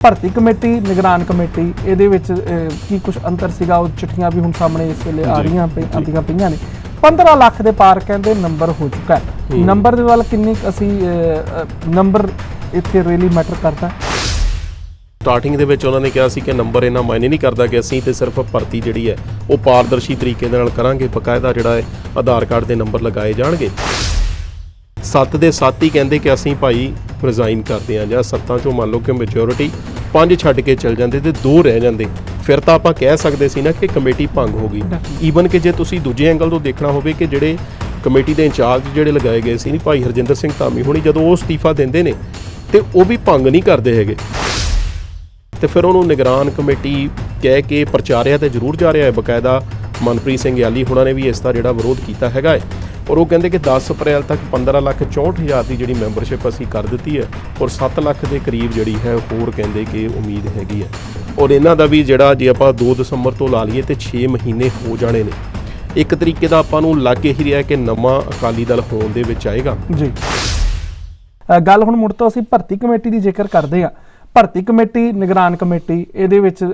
ਭਰਤੀ ਕਮੇਟੀ ਨਿਗਰਾਨ ਕਮੇਟੀ ਇਹਦੇ ਵਿੱਚ ਕੀ ਕੁਝ ਅੰਤਰ ਸੀਗਾ ਉਹ ਚਿੱਠੀਆਂ ਵੀ ਹੁਣ ਸਾਹਮਣੇ ਇਸ ਵੇਲੇ ਆ ਰਹੀਆਂ ਪਈ ਜੀ। ਆਉਂਦੀਆਂ ਪਈਆਂ ਨੇ 15 ਲੱਖ ਦੇ ਪਾਰ ਕਹਿੰਦੇ ਨੰਬਰ ਹੋ ਚੁੱਕਾ ਹੈ। ਨੰਬਰ ਦੇ ਵੱਲ ਕਿੰਨੀ ਅਸੀਂ ਨੰਬਰ ਇੱਥੇ ਰੀਲੀ ਮੈਟਰ ਕਰਦਾ? ਸਟਾਰਟਿੰਗ ਦੇ ਵਿੱਚ ਉਹਨਾਂ ਨੇ ਕਿਹਾ ਸੀ ਕਿ ਨੰਬਰ ਇਹਨਾਂ ਮਾਇਨੇ ਨਹੀਂ ਕਰਦਾ ਕਿ ਅਸੀਂ ਤੇ ਸਿਰਫ ਭਰਤੀ ਜਿਹੜੀ ਹੈ ਉਹ ਪਾਰਦਰਸ਼ੀ ਤਰੀਕੇ ਦੇ ਨਾਲ ਕਰਾਂਗੇ ਬਕਾਇਦਾ ਜਿਹੜਾ ਹੈ ਆਧਾਰ ਕਾਰਡ ਦੇ ਨੰਬਰ ਲਗਾਏ ਜਾਣਗੇ ਸੱਤ ਦੇ ਸੱਤ ਹੀ ਕਹਿੰਦੇ ਕਿ ਅਸੀਂ ਭਾਈ ਰਿਜ਼ਾਈਨ ਕਰਦੇ ਹਾਂ ਜਾਂ ਸੱਤਾਂ ਚੋਂ ਮੰਨ ਲਓ ਕਿ ਮੈਜੋਰਿਟੀ ਪੰਜ ਛੱਡ ਕੇ ਚਲ ਜਾਂਦੇ ਤੇ ਦੋ ਰਹਿ ਜਾਂਦੇ। ਫਿਰ ਤਾਂ ਆਪਾਂ ਕਹਿ ਸਕਦੇ ਸੀ ਨਾ ਕਿ ਕਮੇਟੀ ਭੰਗ ਹੋ ਗਈ। ਈਵਨ ਕਿ ਜੇ ਤੁਸੀਂ ਦੂਜੇ ਐਂਗਲ ਤੋਂ ਦੇਖਣਾ ਹੋਵੇ ਕਿ ਜਿਹੜੇ ਕਮੇਟੀ ਦੇ ਇੰਚਾਰਜ ਜਿਹੜੇ ਲਗਾਏ ਗਏ ਸੀ, ਭਾਈ ਹਰਜਿੰਦਰ ਸਿੰਘ ਧਾਮੀ ਹੁਣੀ ਜਦੋਂ ਉਹ ਅਸਤੀਫਾ ਦਿੰਦੇ ਨੇ ਤੇ ਉਹ ਵੀ ਭੰਗ ਨਹੀਂ ਕਰਦੇ ਹੈਗੇ। ਤੇ ਫਿਰ ਉਹਨੂੰ ਨਿਗਰਾਨ ਕਮੇਟੀ ਕਹਿ ਕੇ ਪ੍ਰਚਾਰਿਆ ਤੇ ਜ਼ਰੂਰ ਜਾ ਰਿਹਾ ਹੈ। ਬਕਾਇਦਾ ਮਨਪ੍ਰੀਤ ਸਿੰਘ ਯਾਲੀ ਹੁਣਾਂ ਨੇ ਵੀ ਇਸ ਦਾ ਜਿਹੜਾ ਵਿਰੋਧ ਕੀਤਾ ਹੈਗਾ ਹੈ। ਔਰ ਉਹ ਕਹਿੰਦੇ ਕਿ 10 ਅਪ੍ਰੈਲ ਤੱਕ 15 ਲੱਖ 64 ਹਜ਼ਾਰ ਦੀ ਜਿਹੜੀ ਮੈਂਬਰਸ਼ਿਪ ਅਸੀਂ ਕਰ ਦਿੱਤੀ ਹੈ ਔਰ 7 ਲੱਖ ਦੇ ਕਰੀਬ ਜਿਹੜੀ ਹੈ ਹੋਰ ਕਹਿੰਦੇ ਕਿ ਉਮੀਦ ਹੈਗੀ ਹੈ। ਔਰ ਇਹਨਾਂ ਦਾ ਵੀ ਜਿਹੜਾ ਜੇ ਆਪਾਂ 2 ਦਸੰਬਰ ਤੋਂ ਲਾ ਲਈਏ ਤੇ 6 ਮਹੀਨੇ ਹੋ ਜਾਣੇ ਨੇ। ਇੱਕ ਤਰੀਕੇ ਦਾ ਆਪਾਂ ਨੂੰ ਲੱਗ ਹੀ ਰਿਹਾ ਕਿ ਨਵਾਂ ਅਕਾਲੀ ਦਲ ਹੋਣ ਦੇ ਵਿੱਚ ਆਏਗਾ। ਜੀ। ਗੱਲ ਹੁਣ ਮੁੜ ਤੋਂ ਅਸੀਂ ਭਰਤੀ ਕਮੇਟੀ ਦੀ ਜ਼ਿਕਰ ਕਰਦੇ ਹਾਂ। ਭਰਤੀ ਕਮੇਟੀ ਨਿਗਰਾਨ ਕਮੇਟੀ ਇਹਦੇ ਵਿੱਚ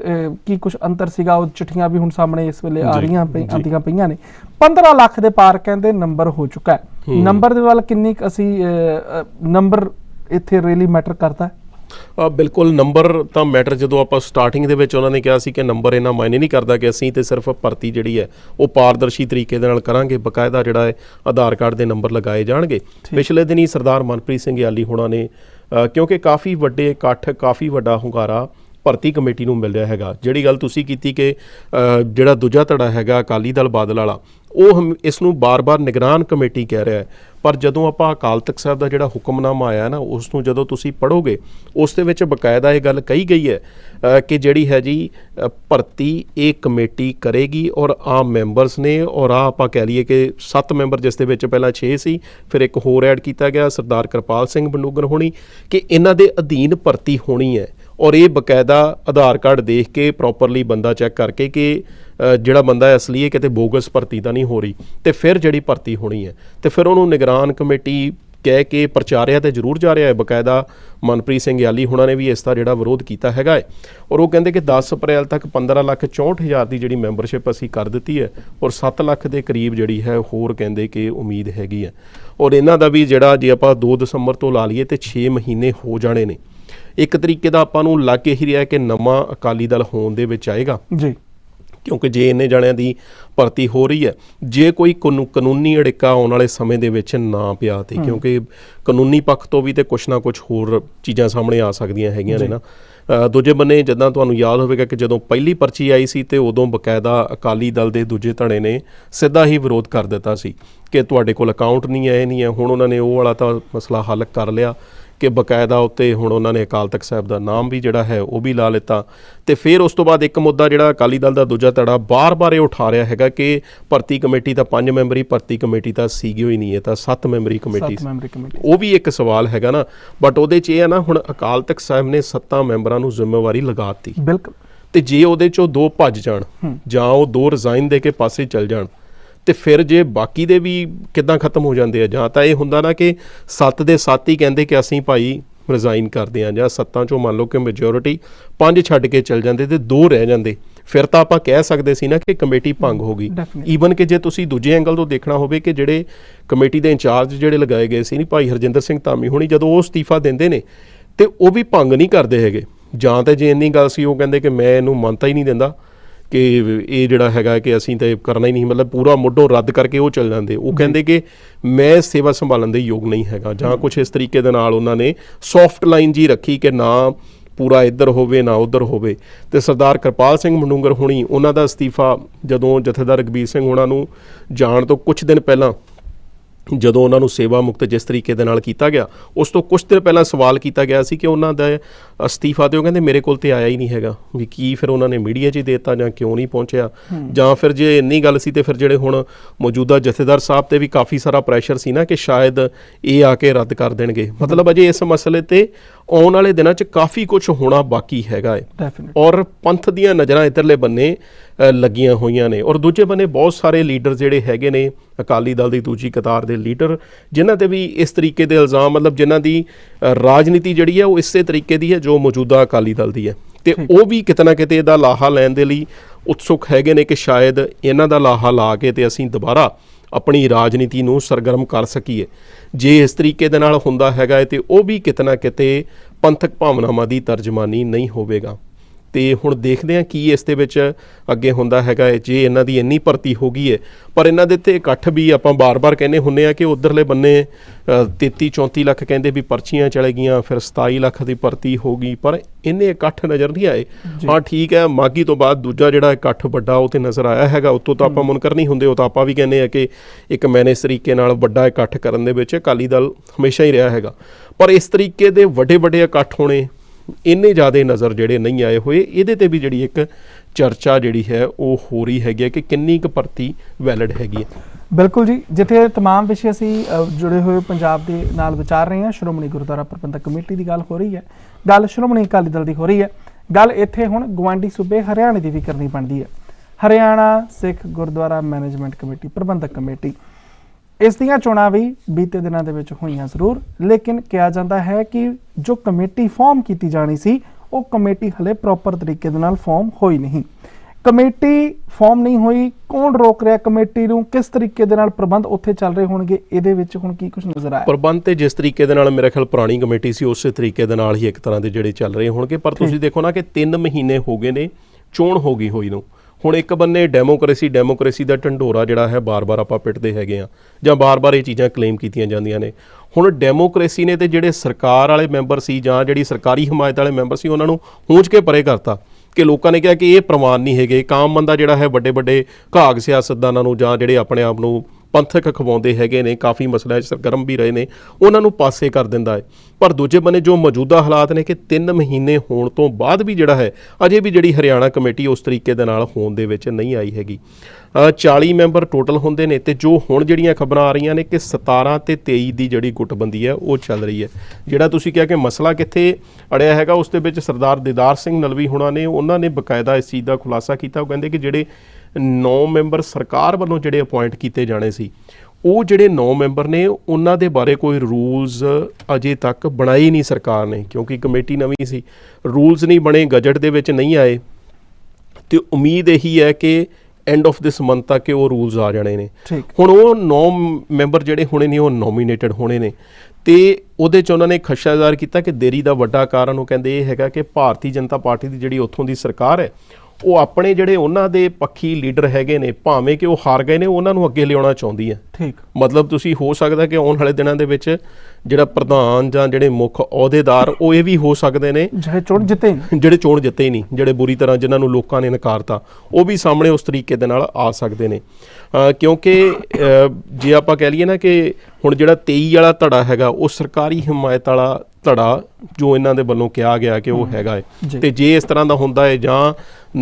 ਕੀ ਕੁਝ ਅੰਤਰ ਸੀਗਾ ਉਹ ਚਿੱਠੀਆਂ ਵੀ ਹੁਣ ਸਾਹਮਣੇ ਇਸ ਵੇਲੇ ਆ ਰਹੀਆਂ। ਆਉਂਦੀਆਂ ਪਈਆਂ ਨੇ। 15 ਲੱਖ ਦੇ ਪਾਰ ਕਹਿੰਦੇ ਨੰਬਰ ਹੋ ਚੁੱਕਾ ਹੈ। ਨੰਬਰ ਦੇ ਵੱਲ ਕਿੰਨੀ ਅਸੀਂ ਨੰਬਰ ਇੱਥੇ ਰੀਲੀ ਮੈਟਰ ਕਰਦਾ ਬਿਲਕੁਲ ਨੰਬਰ ਤਾਂ ਮੈਟਰ ਜਦੋਂ ਆਪਾਂ ਸਟਾਰਟਿੰਗ ਦੇ ਵਿੱਚ ਉਹਨਾਂ ਨੇ ਕਿਹਾ ਸੀ ਕਿ ਨੰਬਰ ਇਹਨਾਂ ਮਾਇਨੇ ਨਹੀਂ ਕਰਦਾ ਕਿ ਅਸੀਂ ਤੇ ਸਿਰਫ ਭਰਤੀ ਜਿਹੜੀ ਹੈ ਉਹ ਪਾਰਦਰਸ਼ੀ ਤਰੀਕੇ ਦੇ ਨਾਲ ਕਰਾਂਗੇ ਬਕਾਇਦਾ ਜਿਹੜਾ ਹੈ ਆਧਾਰ ਕਾਰਡ ਦੇ ਨੰਬਰ ਲਗਾਏ ਜਾਣਗੇ। ਪਿਛਲੇ ਦਿਨੀ ਸਰਦਾਰ ਮਨਪ੍ਰੀਤ ਸਿੰਘ ਯਾਲੀ ਹੋਣਾ ਨੇ ਕਿਉਂਕਿ ਕਾਫੀ ਵੱਡੇ ਇਕੱਠ, ਕਾਫੀ ਵੱਡਾ ਹੁੰਗਾਰਾ ਭਰਤੀ ਕਮੇਟੀ ਨੂੰ ਮਿਲ ਰਿਹਾ ਹੈਗਾ। ਜਿਹੜੀ ਗੱਲ ਤੁਸੀਂ ਕੀਤੀ ਕਿ ਜਿਹੜਾ ਦੂਜਾ ਧੜਾ ਹੈਗਾ ਅਕਾਲੀ ਦਲ ਬਾਦਲ ਵਾਲਾ ਉਹ ਹਮ- ਇਸ ਨੂੰ ਬਾਰ-ਬਾਰ ਨਿਗਰਾਨ ਕਮੇਟੀ ਕਹਿ ਰਿਹਾ ਹੈ। ਪਰ ਜਦੋਂ ਆਪਾਂ ਅਕਾਲ ਤਖਤ ਸਾਹਿਬ ਦਾ ਜਿਹੜਾ ਹੁਕਮਨਾਮਾ ਆਇਆ ਨਾ ਉਸ ਨੂੰ ਜਦੋਂ ਤੁਸੀਂ ਪੜੋਗੇ ਉਸ ਦੇ ਵਿੱਚ ਬਕਾਇਦਾ ਇਹ ਗੱਲ ਕਹੀ ਗਈ ਹੈ ਕਿ ਜਿਹੜੀ ਹੈ ਜੀ ਭਰਤੀ ਇਹ ਕਮੇਟੀ ਕਰੇਗੀ ਔਰ ਆਮ ਮੈਂਬਰਸ ਨੇ, ਔਰ ਆ ਆਪਾਂ ਕਹਿ ਲਈਏ ਕਿ 7 ਮੈਂਬਰ ਜਿਸ ਦੇ ਵਿੱਚ ਪਹਿਲਾਂ 6 ਸੀ, ਫਿਰ ਇੱਕ ਹੋਰ ਐਡ ਕੀਤਾ ਗਿਆ, ਸਰਦਾਰ ਕਿਰਪਾਲ ਸਿੰਘ ਬੰਡੂਗਰ ਹੋਣੀ, ਕਿ ਇਹਨਾਂ ਦੇ ਅਧੀਨ ਭਰਤੀ ਹੋਣੀ ਹੈ। ਔਰ ਇਹ ਬਕਾਇਦਾ ਆਧਾਰ ਕਾਰਡ ਦੇਖ ਕੇ ਪ੍ਰੋਪਰਲੀ ਬੰਦਾ ਚੈੱਕ ਕਰਕੇ ਕਿ ਜਿਹੜਾ ਬੰਦਾ ਅਸਲੀ ਹੈ ਕਿਤੇ ਬੋਗਸ ਭਰਤੀ ਤਾਂ ਨਹੀਂ ਹੋ ਰਹੀ, ਤੇ ਫਿਰ ਜਿਹੜੀ ਭਰਤੀ ਹੋਣੀ ਹੈ, ਤੇ ਫਿਰ ਉਹਨੂੰ ਨਿਗਰਾਨ ਕਮੇਟੀ ਕਹਿ ਕੇ ਪ੍ਰਚਾਰਿਆ ਤੇ ਜ਼ਰੂਰ ਜਾ ਰਿਹਾ ਹੈ। ਬਕਾਇਦਾ ਮਨਪ੍ਰੀਤ ਸਿੰਘ ਯਾਲੀ ਹੁਣਾਂ ਨੇ ਵੀ ਇਸ ਦਾ ਜਿਹੜਾ ਵਿਰੋਧ ਕੀਤਾ ਹੈਗਾ ਹੈ। ਔਰ ਉਹ ਕਹਿੰਦੇ ਕਿ 10 ਅਪ੍ਰੈਲ ਤੱਕ 15 ਲੱਖ 64 ਹਜ਼ਾਰ ਦੀ ਜਿਹੜੀ ਮੈਂਬਰਸ਼ਿਪ ਅਸੀਂ ਕਰ ਦਿੱਤੀ ਹੈ ਔਰ 7 ਲੱਖ ਦੇ ਕਰੀਬ ਜਿਹੜੀ ਹੈ ਹੋਰ ਕਹਿੰਦੇ ਕਿ ਉਮੀਦ ਹੈਗੀ ਹੈ। ਔਰ ਇਹਨਾਂ ਦਾ ਵੀ ਜਿਹੜਾ ਜੇ ਆਪਾਂ 2 ਦਸੰਬਰ ਤੋਂ ਲਾ ਲਈਏ ਤੇ 6 ਮਹੀਨੇ ਹੋ ਜਾਣੇ ਨੇ। ਇੱਕ ਤਰੀਕੇ ਦਾ ਆਪਾਂ ਨੂੰ ਲੱਗ ਹੀ ਰਿਹਾ ਕਿ ਨਵਾਂ ਅਕਾਲੀ ਦਲ ਹੋਣ ਦੇ ਵਿੱਚ ਆਏਗਾ। ਜੀ। ਕਿਉਂਕਿ ਜੇ ਇੰਨੇ ਜਣਿਆਂ ਦੀ ਭਰਤੀ ਹੋ ਰਹੀ ਹੈ ਜੇ ਕੋਈ ਕਾਨੂ- ਕਾਨੂੰਨੀ ਅੜਿੱਕਾ ਆਉਣ ਵਾਲੇ ਸਮੇਂ ਦੇ ਵਿੱਚ ਨਾ ਪਿਆ ਤੇ ਕਿਉਂਕਿ ਕਾਨੂੰਨੀ ਪੱਖ ਤੋਂ ਵੀ ਤੇ ਕੁਛ ਨਾ ਕੁਛ ਹੋਰ ਚੀਜ਼ਾਂ ਸਾਹਮਣੇ ਆ ਸਕਦੀਆਂ ਹੈਗੀਆਂ ਨੇ ਨਾ। ਦੂਜੇ ਬੰਨੇ ਜਦੋਂ ਤੁਹਾਨੂੰ ਯਾਦ ਹੋਵੇਗਾ ਕਿ ਜਦੋਂ ਪਹਿਲੀ ਪਰਚੀ ਆਈ ਸੀ ਤੇ ਉਦੋਂ ਬਕਾਇਦਾ ਅਕਾਲੀ ਦਲ ਦੇ ਦੂਜੇ ਧੜੇ ਨੇ ਸਿੱਧਾ ਹੀ ਵਿਰੋਧ ਕਰ ਦਿੱਤਾ ਸੀ ਕਿ ਤੁਹਾਡੇ ਕੋਲ ਅਕਾਊਂਟ ਨਹੀਂ ਹੈ ਇਹ ਨਹੀਂ ਹੈ। ਹੁਣ ਉਹਨਾਂ ਨੇ ਉਹ ਵਾਲਾ ਤਾਂ ਮਸਲਾ ਹੱਲ ਕਰ ਲਿਆ। ਕਿ ਬਕਾਇਦਾ ਉੱਤੇ ਹੁਣ ਉਹਨਾਂ ਨੇ ਅਕਾਲ ਤਖਤ ਸਾਹਿਬ ਦਾ ਨਾਮ ਵੀ ਜਿਹੜਾ ਹੈ ਉਹ ਵੀ ਲਾ ਲਿੱਤਾ। ਤੇ ਫਿਰ ਉਸ ਤੋਂ ਬਾਅਦ ਇੱਕ ਮੁੱਦਾ ਜਿਹੜਾ ਅਕਾਲੀ ਦਲ ਦਾ ਦੂਜਾ ਧੜਾ ਬਾਰ-ਬਾਰ ਇਹ ਉਠਾ ਰਿਹਾ ਹੈਗਾ ਕਿ ਭਰਤੀ ਕਮੇਟੀ ਤਾਂ ਪੰਜ ਮੈਂਬਰੀ ਭਰਤੀ ਕਮੇਟੀ ਤਾਂ ਸੀਗੀ ਹੋਈ ਨਹੀਂ ਇਹ ਤਾਂ ਸੱਤ ਮੈਂਬਰੀ ਕਮੇਟੀ ਉਹ ਵੀ ਇੱਕ ਸਵਾਲ ਹੈਗਾ ਨਾ ਬਟ ਉਹਦੇ 'ਚ ਇਹ ਹੈ ਨਾ ਹੁਣ ਅਕਾਲ ਤਖਤ ਸਾਹਿਬ ਨੇ ਸੱਤਾਂ ਮੈਂਬਰਾਂ ਨੂੰ ਜ਼ਿੰਮੇਵਾਰੀ ਲਗਾਤੀ ਬਿਲਕੁਲ। ਤੇ ਜੇ ਉਹਦੇ 'ਚੋਂ ਦੋ ਭੱਜ ਜਾਣ ਜਾਂ ਉਹ ਦੋ ਰਿਜ਼ਾਈਨ ਦੇ ਕੇ ਪਾਸੇ ਚੱਲ ਜਾਣ ਤੇ ਫਿਰ ਜੇ ਬਾਕੀ ਦੇ ਵੀ ਕਿਦਾਂ ਖਤਮ ਹੋ ਜਾਂਦੇ ਆ? ਜਾਂ ਤਾਂ ਇਹ ਹੁੰਦਾ ਨਾ ਕਿ ਸੱਤ ਦੇ ਸੱਤ ਹੀ ਕਹਿੰਦੇ ਕਿ ਅਸੀਂ ਭਾਈ ਰਿਜ਼ਾਈਨ ਕਰਦੇ ਆ ਜਾਂ ਸੱਤਾਂ ਚੋਂ ਮੰਨ ਲਓ ਕਿ ਮੈਜੋਰਿਟੀ ਪੰਜ ਛੱਡ ਕੇ ਚੱਲ ਜਾਂਦੇ ਤੇ ਦੋ ਰਹਿ ਜਾਂਦੇ। ਫਿਰ ਤਾਂ ਆਪਾਂ ਕਹਿ ਸਕਦੇ ਸੀ ਨਾ ਕਿ ਕਮੇਟੀ ਭੰਗ ਹੋ ਗਈ. ਈਵਨ ਕਿ ਜੇ ਤੁਸੀਂ ਦੂਜੇ ਐਂਗਲ ਤੋਂ ਦੇਖਣਾ ਹੋਵੇ ਕਿ ਜਿਹੜੇ ਕਮੇਟੀ ਦੇ ਇੰਚਾਰਜ ਜਿਹੜੇ ਲਗਾਏ ਗਏ ਸੀ ਨੀ ਭਾਈ ਹਰਜਿੰਦਰ ਸਿੰਘ ਧਾਮੀ ਹੁਣੀ ਜਦੋਂ ਉਹ ਅਸਤੀਫਾ ਦਿੰਦੇ ਨੇ ਤੇ ਉਹ ਵੀ ਭੰਗ ਨਹੀਂ ਕਰਦੇ ਹੈਗੇ। ਜਾਂ ਤੇ ਜੇ ਇੰਨੀ ਗੱਲ ਸੀ ਉਹ ਕਹਿੰਦੇ ਕਿ ਮੈਂ ਇਹਨੂੰ ਮੰਨਤਾ ਹੀ ਨਹੀਂ ਦਿੰਦਾ। ਕਿ ਇਹ ਜਿਹੜਾ ਹੈਗਾ ਕਿ ਅਸੀਂ ਤੇ ਕਰਨਾ ਹੀ ਨਹੀਂ ਮਤਲਬ ਪੂਰਾ ਮੁੱਢੋਂ ਰੱਦ ਕਰਕੇ ਉਹ ਚੱਲ ਜਾਂਦੇ। ਉਹ ਕਹਿੰਦੇ ਕਿ ਮੈਂ ਸੇਵਾ ਸੰਭਾਲਣ ਦੇ ਯੋਗ ਨਹੀਂ ਹੈਗਾ ਜਾਂ ਕੁਝ ਇਸ ਤਰੀਕੇ ਦੇ ਨਾਲ ਉਹਨਾਂ ਨੇ ਸੌਫਟ ਲਾਈਨ ਜੀ ਰੱਖੀ ਕਿ ਨਾ ਪੂਰਾ ਇੱਧਰ ਹੋਵੇ ਨਾ ਉੱਧਰ ਹੋਵੇ। ਤੇ ਸਰਦਾਰ ਕਿਰਪਾਲ ਸਿੰਘ ਮਨੂੰਗਰ ਹੁਣੀ ਉਹਨਾਂ ਦਾ ਅਸਤੀਫਾ ਜਦੋਂ ਜਥੇਦਾਰ ਰਗਬੀਰ ਸਿੰਘ ਉਹਨਾਂ ਨੂੰ ਜਾਣ ਤੋਂ ਕੁਝ ਦਿਨ ਪਹਿਲਾਂ ਜਦੋਂ ਉਹਨਾਂ ਨੂੰ ਸੇਵਾ ਮੁਕਤ ਜਿਸ ਤਰੀਕੇ ਦੇ ਨਾਲ ਕੀਤਾ ਗਿਆ ਉਸ ਤੋਂ ਕੁਝ ਦਿਨ ਪਹਿਲਾਂ ਸਵਾਲ ਕੀਤਾ ਗਿਆ ਸੀ ਕਿ ਉਹਨਾਂ ਦਾ ਅਸਤੀਫਾ ਉਹ ਕਹਿੰਦੇ ਮੇਰੇ ਕੋਲ ਤੇ ਆਇਆ ਹੀ ਨਹੀਂ ਹੈਗਾ ਵੀ ਕੀ ਫਿਰ ਉਹਨਾਂ ਨੇ ਮੀਡੀਆ 'ਚ ਹੀ ਦੇਤਾ ਜਾਂ ਕਿਉਂ ਨਹੀਂ ਪਹੁੰਚਿਆ? ਜਾਂ ਫਿਰ ਜੇ ਇੰਨੀ ਗੱਲ ਸੀ ਤੇ ਫਿਰ ਜਿਹੜੇ ਹੁਣ ਮੌਜੂਦਾ ਜਥੇਦਾਰ ਸਾਹਿਬ ਤੇ ਵੀ ਕਾਫੀ ਸਾਰਾ ਪ੍ਰੈਸ਼ਰ ਸੀ ਨਾ ਕਿ ਸ਼ਾਇਦ ਇਹ ਆ ਕੇ ਰੱਦ ਕਰ ਦੇਣਗੇ। ਮਤਲਬ ਅਜੇ ਇਸ ਮਸਲੇ ਤੇ ਆਉਣ ਵਾਲੇ ਦਿਨਾਂ 'ਚ ਕਾਫੀ ਕੁਝ ਹੋਣਾ ਬਾਕੀ ਹੈਗਾ ਹੈ ਔਰ ਪੰਥ ਦੀਆਂ ਨਜ਼ਰਾਂ ਇਧਰਲੇ ਬੰਨੇ ਲੱਗੀਆਂ ਹੋਈਆਂ ਨੇ। ਔਰ ਦੂਜੇ ਬੰਨੇ ਬਹੁਤ ਸਾਰੇ ਲੀਡਰ ਜਿਹੜੇ ਹੈਗੇ ਨੇ ਅਕਾਲੀ ਦਲ ਦੀ ਦੂਜੀ ਕਤਾਰ ਦੇ ਲੀਡਰ ਜਿਨ੍ਹਾਂ ਤੇ ਵੀ ਇਸ ਤਰੀਕੇ ਦੇ ਇਲਜ਼ਾਮ ਮਤਲਬ ਜਿਨ੍ਹਾਂ ਦੀ ਰਾਜਨੀਤੀ ਜਿਹੜੀ ਹੈ ਉਹ ਇਸੇ ਤਰੀਕੇ ਦੀ ਹੈ ਜੋ ਮੌਜੂਦਾ ਅਕਾਲੀ ਦਲ ਦੀ ਹੈ। ਤੇ ਉਹ ਵੀ ਕਿਤੇ ਨਾ ਕਿਤੇ ਇਹਦਾ ਲਾਹਾ ਲੈਣ ਦੇ ਲਈ ਉਤਸੁਕ ਹੈਗੇ ਨੇ ਕਿ ਸ਼ਾਇਦ ਇਹਨਾਂ ਦਾ ਲਾਹਾ ਲਾ ਕੇ ਤੇ ਅਸੀਂ ਦੁਬਾਰਾ ਆਪਣੀ ਰਾਜਨੀਤੀ ਨੂੰ ਸਰਗਰਮ ਕਰ ਸਕੀਏ। ਜੇ ਇਸ ਤਰੀਕੇ ਦੇ ਨਾਲ ਹੁੰਦਾ ਹੈਗਾ ਹੈ ਤੇ ਉਹ ਵੀ ਕਿਤੇ ਨਾ ਕਿਤੇ ਪੰਥਕ ਭਾਵਨਾਵਾਂ ਦੀ ਤਰਜਮਾਨੀ ਨਹੀਂ ਹੋਵੇਗਾ। ਤੇ ਹੁਣ ਦੇਖਦੇ ਹਾਂ ਕੀ ਇਸ ਦੇ ਵਿੱਚ ਅੱਗੇ ਹੁੰਦਾ ਹੈਗਾ ਜੇ ਇਹਨਾਂ ਦੀ ਇੰਨੀ ਭਰਤੀ ਹੋ ਗਈ ਹੈ। ਪਰ ਇਹਨਾਂ ਦੇ ਤੇ ਇਕੱਠ ਵੀ ਆਪਾਂ ਬਾਰ-ਬਾਰ ਕਹਿੰਦੇ ਹੁੰਨੇ ਆ ਕਿ ਉਧਰਲੇ ਬੰਨੇ ਅ, 33 34 ਲੱਖ ਕਹਿੰਦੇ ਵੀ ਪਰਚੀਆਂ ਚਲੇ ਗਈਆਂ ਫਿਰ 27 ਲੱਖ ਦੀ ਭਰਤੀ ਹੋ ਗਈ। ਪਰ ਇੰਨੇ ਇਕੱਠ ਨਜ਼ਰ ਨਹੀਂ ਆਏ। ਹਾਂ ਠੀਕ ਹੈ ਮਾਗੀ ਤੋਂ ਬਾਅਦ ਦੂਜਾ ਜਿਹੜਾ ਇਕੱਠ ਵੱਡਾ ਉਹ ਤੇ ਨਜ਼ਰ ਆਇਆ ਹੈਗਾ ਉਤੋਂ ਤਾਂ ਆਪਾਂ ਮੁਨਕਰ ਨਹੀਂ ਹੁੰਦੇ ਉਹ ਤਾਂ ਆਪਾਂ ਵੀ ਕਹਿੰਦੇ ਆ ਕਿ ਇੱਕ ਮੈਨੇਜ ਤਰੀਕੇ ਨਾਲ ਵੱਡਾ ਇਕੱਠ ਕਰਨ ਦੇ ਵਿੱਚ ਅਕਾਲੀ ਦਲ ਹਮੇਸ਼ਾ ਹੀ ਰਿਹਾ ਹੈਗਾ। ਪਰ ਇਸ ਤਰੀਕੇ ਦੇ ਵੱਡੇ ਵੱਡੇ ਇਕੱਠ ਹੋਣੇ ਇੰਨੇ ਜ਼ਿਆਦਾ ਨਜ਼ਰ ਜਿਹੜੇ ਨਹੀਂ ਆਏ ਹੋਏ ਇਹਦੇ ਤੇ ਵੀ ਜਿਹੜੀ ਇੱਕ ਚਰਚਾ ਜਿਹੜੀ ਹੈ ਉਹ ਹੋ ਰਹੀ ਹੈਗੀ ਹੈ ਕਿ ਕਿੰਨੀ ਕੁ ਭਰਤੀ ਵੈਲਿਡ ਹੈਗੀ ਹੈ ਬਿਲਕੁਲ ਜੀ ਜਿੱਥੇ ਇਹ तमाम ਵਿਸ਼ੇ ਅਸੀਂ ਅ, ਜੁੜੇ ਹੋਏ ਪੰਜਾਬ ਦੇ ਨਾਲ ਵਿਚਾਰ ਰਹੇ ਹਾਂ ਸ਼੍ਰੋਮਣੀ ਗੁਰਦੁਆਰਾ ਪ੍ਰਬੰਧਕ ਕਮੇਟੀ ਦੀ ਗੱਲ ਹੋ ਰਹੀ ਹੈ ਗੱਲ ਸ਼੍ਰੋਮਣੀ ਅਕਾਲੀ ਦਲ ਦੀ ਹੋ ਰਹੀ ਹੈ ਗੱਲ ਇੱਥੇ ਹੁਣ ਗਵਾਂਡੀ ਸੂਬੇ ਹਰਿਆਣਾ ਦੀ ਵੀ ਕਰਨੀ ਬਣਦੀ ਹੈ Haryana Sikh Gurdwara management committee Parbandhak committee ਇਸ ਦੀਆਂ ਚੋਣਾਂ ਵੀ ਬੀਤੇ ਦਿਨਾਂ ਦੇ ਵਿੱਚ ਹੋਈਆਂ ਜ਼ਰੂਰ ਲੇਕਿਨ ਕਿਹਾ ਜਾਂਦਾ ਹੈ ਕਿ ਜੋ ਕਮੇਟੀ ਫਾਰਮ ਕੀਤੀ ਜਾਣੀ ਸੀ ਉਹ ਕਮੇਟੀ ਹਲੇ ਪ੍ਰੋਪਰ ਤਰੀਕੇ ਦੇ ਨਾਲ ਫਾਰਮ ਹੋਈ ਨਹੀਂ। ਕਮੇਟੀ ਫਾਰਮ ਨਹੀਂ ਹੋਈ ਕੌਣ ਰੋਕ ਰਿਹਾ ਕਮੇਟੀ ਨੂੰ ਕਿਸ ਤਰੀਕੇ ਦੇ ਨਾਲ ਪ੍ਰਬੰਧ ਉੱਥੇ ਚੱਲ ਰਹੇ ਹੋਣਗੇ ਇਹਦੇ ਵਿੱਚ ਹੁਣ ਕੀ ਕੁਝ ਨਜ਼ਰ ਆਇਆ? ਪ੍ਰਬੰਧ ਤੇ ਜਿਸ ਤਰੀਕੇ ਦੇ ਨਾਲ ਮੇਰੇ ਖਿਆਲ ਪੁਰਾਣੀ ਕਮੇਟੀ ਸੀ ਉਸੇ ਤਰੀਕੇ ਦੇ ਨਾਲ ਹੀ ਇੱਕ ਤਰ੍ਹਾਂ ਦੇ ਜਿਹੜੇ ਚੱਲ ਰਹੇ ਹੋਣਗੇ। ਪਰ ਤੁਸੀਂ ਦੇਖੋ ਨਾ ਕਿ 3 ਮਹੀਨੇ ਹੋ ਗਏ ਨੇ ਚੋਣ ਹੋ ਗਈ ਹੋਈ ਨੂੰ। ਹੁਣ ਇੱਕ ਬੰਨੇ ਡੈਮੋਕ੍ਰੇਸੀ ਡੈਮੋਕ੍ਰੇਸੀ ਦਾ ਢੰਡੋਰਾ ਜਿਹੜਾ ਹੈ, ਬਾਰ-ਬਾਰ ਆਪਾਂ ਪਿੱਟਦੇ ਹੈਗੇ ਆ ਜਾਂ ਬਾਰ-ਬਾਰ ਇਹ ਚੀਜ਼ਾਂ ਕਲੇਮ ਕੀਤੀਆਂ ਜਾਂਦੀਆਂ ਨੇ। ਹੁਣ ਡੈਮੋਕ੍ਰੇਸੀ ਨੇ ਤੇ ਜਿਹੜੇ ਸਰਕਾਰ ਵਾਲੇ ਮੈਂਬਰ ਸੀ ਜਾਂ ਜਿਹੜੀ ਸਰਕਾਰੀ ਹਮਾਇਤ ਵਾਲੇ ਮੈਂਬਰ ਸੀ, ਉਹਨਾਂ ਨੂੰ ਹੂੰਝ ਕੇ ਪਰੇ ਕਰਤਾ ਕਿ ਲੋਕਾਂ ਨੇ ਕਿਹਾ ਕਿ ਇਹ ਪ੍ਰਮਾਣ ਨਹੀਂ ਹੈਗੇ ਕਾਮ ਬੰਦਾ ਜਿਹੜਾ ਹੈ ਵੱਡੇ ਵੱਡੇ ਘਾਗ ਸਿਆਸਤਦਾਨਾਂ ਨੂੰ ਜਾਂ ਜਿਹੜੇ ਆਪਣੇ ਆਪ ਨੂੰ ਪੰਥਕ ਖਵਾਉਂਦੇ ਹੈਗੇ ਨੇ ਕਾਫੀ ਮਸਲਿਆਂ 'ਚ ਸਰਗਰਮ ਵੀ ਰਹੇ ਨੇ ਉਹਨਾਂ ਨੂੰ ਪਾਸੇ ਕਰ ਦਿੰਦਾ ਹੈ। ਪਰ ਦੂਜੇ ਬੰਨੇ ਜੋ ਮੌਜੂਦਾ ਹਾਲਾਤ ਨੇ ਕਿ 3 ਮਹੀਨੇ ਹੋਣ ਤੋਂ ਬਾਅਦ ਵੀ ਜਿਹੜਾ ਹੈ ਅਜੇ ਵੀ ਜਿਹੜੀ ਹਰਿਆਣਾ ਕਮੇਟੀ ਉਸ ਤਰੀਕੇ ਦੇ ਨਾਲ ਹੋਣ ਦੇ ਵਿੱਚ ਨਹੀਂ ਆਈ ਹੈਗੀ। ਅ, 40 ਮੈਂਬਰ ਟੋਟਲ ਹੁੰਦੇ ਨੇ ਤੇ ਜੋ ਹੁਣ ਜਿਹੜੀਆਂ ਖਬਰਾਂ ਆ ਰਹੀਆਂ ਨੇ ਕਿ 17 ਤੇ 23 ਦੀ ਜਿਹੜੀ ਗੁੱਟਬੰਦੀ ਹੈ ਉਹ ਚੱਲ ਰਹੀ ਹੈ। ਜਿਹੜਾ ਤੁਸੀਂ ਕਿਹਾ ਕਿ ਮਸਲਾ ਕਿੱਥੇ ਅੜਿਆ ਹੈਗਾ ਉਸ ਦੇ ਵਿੱਚ ਸਰਦਾਰ ਦਿਦਾਰ ਸਿੰਘ ਨਲਵੀ ਹੁਣਾਂ ਨੇ ਉਹਨਾਂ ਨੇ ਬਕਾਇਦਾ ਇਸ ਚੀਜ਼ ਦਾ ਖੁਲਾਸਾ ਕੀਤਾ। ਉਹ ਕਹਿੰਦੇ ਕਿ ਜਿਹੜੇ 9 ਮੈਂਬਰ ਸਰਕਾਰ ਵੱਲੋਂ ਜਿਹੜੇ ਅਪਾਇੰਟ ਕੀਤੇ ਜਾਣੇ ਸੀ ਉਹ ਜਿਹੜੇ 9 ਮੈਂਬਰ ਨੇ ਉਹਨਾਂ ਦੇ ਬਾਰੇ ਕੋਈ ਰੂਲਸ ਅਜੇ ਤੱਕ ਬਣਾਏ ਹੀ ਨਹੀਂ ਸਰਕਾਰ ਨੇ ਕਿਉਂਕਿ ਕਮੇਟੀ ਨਵੀਂ ਸੀ। ਰੂਲਸ ਨਹੀਂ ਬਣੇ ਗਜਟ ਦੇ ਵਿੱਚ ਨਹੀਂ ਆਏ। ਤੇ ਉਮੀਦ ਇਹੀ ਹੈ ਕਿ ਐਂਡ ਆਫ ਦਿਸ ਮੰਥ ਤੱਕ ਉਹ ਰੂਲਸ ਆ ਜਾਣੇ ਨੇ। ਹੁਣ ਉਹ 9 ਮੈਂਬਰ ਜਿਹੜੇ ਹੋਣੇ ਨੇ ਉਹ ਨੋਮੀਨੇਟਡ ਹੋਣੇ ਨੇ। ਤੇ ਉਹਦੇ ਚ ਉਹਨਾਂ ਨੇ ਖਦਸ਼ਾ ਜ਼ਾਹਰ ਕੀਤਾ ਕਿ ਦੇਰੀ ਦਾ ਵੱਡਾ ਕਾਰਨ ਉਹ ਕਹਿੰਦੇ ਇਹ ਹੈਗਾ ਕਿ ਭਾਰਤੀ ਜਨਤਾ ਪਾਰਟੀ ਦੀ ਜਿਹੜੀ ਉੱਥੋਂ ਦੀ ਸਰਕਾਰ ਹੈ ਉਹ ਆਪਣੇ ਜਿਹੜੇ ਉਹਨਾਂ ਦੇ ਪੱਖੀ ਲੀਡਰ ਹੈਗੇ ਨੇ ਭਾਵੇਂ ਕਿ ਉਹ ਹਾਰ ਗਏ ਨੇ ਉਹਨਾਂ ਨੂੰ ਅੱਗੇ ਲਿਆਉਣਾ ਚਾਹੁੰਦੀ ਹੈ। ਠੀਕ। ਮਤਲਬ ਤੁਸੀਂ ਹੋ ਸਕਦਾ ਕਿ ਆਉਣ ਵਾਲੇ ਦਿਨਾਂ ਦੇ ਵਿੱਚ ਜਿਹੜਾ ਪ੍ਰਧਾਨ ਜਾਂ ਜਿਹੜੇ ਮੁੱਖ ਅਹੁਦੇਦਾਰ ਉਹ ਇਹ ਵੀ ਹੋ ਸਕਦੇ ਨੇ। ਜਿਹੜੇ ਚੋਣ ਜਿੱਤੇ। ਜਿਹੜੇ ਚੋਣ ਜਿੱਤੇ ਹੀ ਨਹੀਂ ਜਿਹੜੇ ਬੁਰੀ ਤਰ੍ਹਾਂ ਜਿਨ੍ਹਾਂ ਨੂੰ ਲੋਕਾਂ ਨੇ ਨਕਾਰਤਾ ਉਹ ਵੀ ਸਾਹਮਣੇ ਉਸ ਤਰੀਕੇ ਦੇ ਨਾਲ ਆ ਸਕਦੇ ਨੇ। ਕਿਉਂਕਿ ਜੇ ਆਪਾਂ ਕਹਿ ਲਈਏ ਨਾ ਕਿ ਹੁਣ ਜਿਹੜਾ 23 ਵਾਲਾ ਧੜਾ ਹੈਗਾ ਉਹ ਸਰਕਾਰੀ ਹਮਾਇਤ ਵਾਲਾ ਧੜਾ ਜੋ ਇਹਨਾਂ ਦੇ ਵੱਲੋਂ ਕਿਹਾ ਗਿਆ ਕਿ ਉਹ ਹੈਗਾ। ਹੈ ਤੇ ਜੇ ਇਸ ਤਰ੍ਹਾਂ ਦਾ ਹੁੰਦਾ ਹੈ ਜਾਂ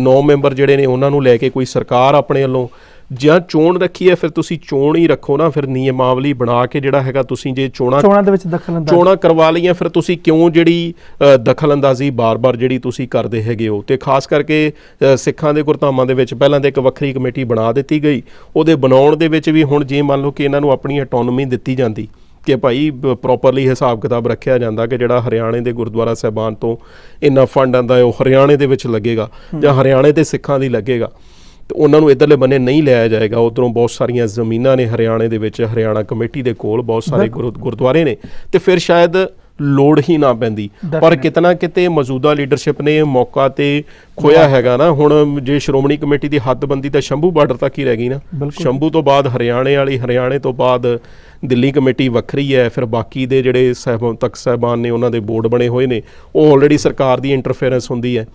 9 ਮੈਂਬਰ ਜਿਹੜੇ ਨੇ ਉਹਨਾਂ ਨੂੰ ਲੈ ਕੇ ਕੋਈ ਸਰਕਾਰ ਆਪਣੇ ਵੱਲੋਂ ਜਾਂ ਚੋਣ ਰੱਖੀ ਹੈ ਫਿਰ ਤੁਸੀਂ ਚੋਣ ਹੀ ਰੱਖੋ ਨਾ ਫਿਰ ਨਿਯਮਾਵਲੀ ਬਣਾ ਕੇ ਜਿਹੜਾ ਹੈਗਾ ਤੁਸੀਂ ਜੇ ਚੋਣਾਂ ਚੋਣਾਂ ਦੇ ਵਿੱਚ ਦਖਲ ਅੰਦਾਜ਼ੀ ਚੋਣਾਂ ਕਰਵਾ ਲਈਆਂ ਫਿਰ ਤੁਸੀਂ ਕਿਉਂ ਜਿਹੜੀ ਅ, ਦਖਲਅੰਦਾਜ਼ੀ ਬਾਰ-ਬਾਰ ਜਿਹੜੀ ਤੁਸੀਂ ਕਰਦੇ ਹੈਗੇ ਹੋ? ਤੇ ਖਾਸ ਕਰਕੇ ਸਿੱਖਾਂ ਦੇ ਗੁਰਧਾਮਾਂ ਦੇ ਵਿੱਚ ਪਹਿਲਾਂ ਤਾਂ ਇੱਕ ਵੱਖਰੀ ਕਮੇਟੀ ਬਣਾ ਦਿੱਤੀ ਗਈ। ਉਹਦੇ ਬਣਾਉਣ ਦੇ ਵਿੱਚ ਵੀ ਹੁਣ ਜੇ ਮੰਨ ਲਓ ਕਿ ਇਹਨਾਂ ਨੂੰ ਆਪਣੀ ਆਟੋਨੋਮੀ ਦਿੱਤੀ ਜਾਂਦੀ। ਕਿ ਭਾਈ ਪ੍ਰੋਪਰਲੀ ਹਿਸਾਬ ਕਿਤਾਬ ਰੱਖਿਆ ਜਾਂਦਾ ਕਿ ਜਿਹੜਾ ਹਰਿਆਣੇ ਦੇ ਗੁਰਦੁਆਰਾ ਸਾਹਿਬਾਨ ਤੋਂ ਇੰਨਾ ਫੰਡ ਆਂਦਾ ਹੈ ਉਹ ਹਰਿਆਣੇ ਦੇ ਵਿੱਚ ਲੱਗੇਗਾ ਜਾਂ ਹਰਿਆਣੇ ਦੇ ਸਿੱਖਾਂ ਦੀ ਲੱਗੇਗਾ। ਤੇ ਉਹਨਾਂ ਨੂੰ ਇਧਰਲੇ ਬੰਨੇ ਨਹੀਂ ਲਿਆਇਆ ਜਾਏਗਾ। ਉਧਰੋਂ ਬਹੁਤ ਸਾਰੀਆਂ ਜ਼ਮੀਨਾਂ ਨੇ ਹਰਿਆਣੇ ਦੇ ਵਿੱਚ ਹਰਿਆਣਾ ਕਮੇਟੀ ਦੇ ਕੋਲ ਬਹੁਤ ਸਾਰੇ ਗੁਰੂ- ਗੁਰਦੁਆਰੇ ਨੇ। ਤੇ ਫਿਰ ਸ਼ਾਇਦ ਲੋੜ ਹੀ ਨਾ ਪੈਂਦੀ। ਪਰ. ਕਿਤਨਾ ਕਿਤੇ ਮੌਜੂਦਾ ਲੀਡਰਸ਼ਿਪ ਨੇ ਮੌਕਾ ਤੇ ਖੋਇਆ ਹੈਗਾ ਨਾ। ਹੁਣ ਜੇ ਸ਼੍ਰੋਮਣੀ ਕਮੇਟੀ ਦੀ ਹੱਦਬੰਦੀ ਤਾਂ ਸ਼ੰਭੂ ਬਾਰਡਰ ਤੱਕ ਹੀ ਰਹਿ ਗਈ ਨਾ। ਸ਼ੰਭੂ ਤੋਂ ਬਾਅਦ ਹਰਿਆਣੇ ਵਾਲੀ ਹਰਿਆਣੇ ਤੋਂ ਬਾਅਦ ਦਿੱਲੀ ਕਮੇਟੀ ਵੱਖਰੀ ਹੈ ਫਿਰ ਬਾਕੀ ਦੇ ਜਿਹੜੇ ਸਹਿਬਾਨ ਤਖਤ ਸਾਹਿਬਾਨ ਨੇ ਉਹਨਾਂ ਦੇ ਬੋਰਡ ਬਣੇ ਹੋਏ ਨੇ ਉਹ ਆਲਰੇਡੀ ਸਰਕਾਰ ਦੀ ਇੰਟਰਫੇਰੈਂਸ ਹੁੰਦੀ ਹੈ।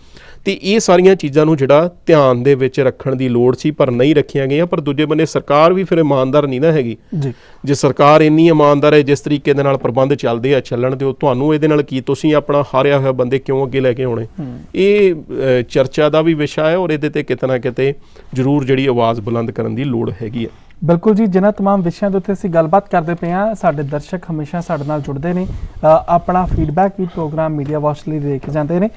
ਤੇ ਇਹ ਸਾਰੀਆਂ ਚੀਜ਼ਾਂ ਨੂੰ ਜਿਹੜਾ ਧਿਆਨ ਦੇ ਵਿੱਚ ਰੱਖਣ ਦੀ ਲੋੜ ਸੀ ਪਰ ਨਹੀਂ ਰੱਖੀਆਂ ਗਈਆਂ ਪਰ ਦੂਜੇ ਬੰਨੇ ਸਰਕਾਰ ਵੀ ਫਿਰ ਇਮਾਨਦਾਰ ਨਹੀਂ ਨਾ ਹੈਗੀ। ਜੀ। ਜੇ ਸਰਕਾਰ ਇੰਨੀ ਇਮਾਨਦਾਰ ਹੈ ਜਿਸ ਤਰੀਕੇ ਦੇ ਨਾਲ ਪ੍ਰਬੰਧ ਚੱਲਦੇ ਆ ਚੱਲਣ ਦਿਓ ਤੁਹਾਨੂੰ ਇਹਦੇ ਨਾਲ ਕੀ ਤੁਸੀਂ ਆਪਣਾ ਹਾਰਿਆ ਹੋਇਆ ਬੰਦੇ ਕਿਉਂ ਅੱਗੇ ਲੈ ਕੇ ਆਉਣੇ? ਇਹ ਚਰਚਾ ਦਾ ਵੀ ਵਿਸ਼ਾ ਹੈ ਔਰ ਇਹਦੇ ਤੇ ਕਿਤੇ ਨਾ ਕਿਤੇ ਜ਼ਰੂਰ ਜਿਹੜੀ ਆਵਾਜ਼ ਬੁਲੰਦ ਕਰਨ ਦੀ ਲੋੜ ਹੈਗੀ ਹੈ। ਬਿਲਕੁਲ ਜੀ ਜਿਨ੍ਹਾਂ तमाम ਵਿਸ਼ਿਆਂ ਦੇ ਉੱਤੇ ਅਸੀਂ ਗੱਲਬਾਤ ਕਰਦੇ ਪਏ ਹਾਂ ਸਾਡੇ ਦਰਸ਼ਕ ਹਮੇਸ਼ਾ ਸਾਡੇ ਨਾਲ ਜੁੜਦੇ ਨੇ ਅ, ਆਪਣਾ ਫੀਡਬੈਕ ਵੀ ਪ੍ਰੋਗਰਾਮ ਮੀਡੀਆ ਵਾਚ ਲਈ ਦੇ ਕੇ ਜਾਂਦੇ ਨੇ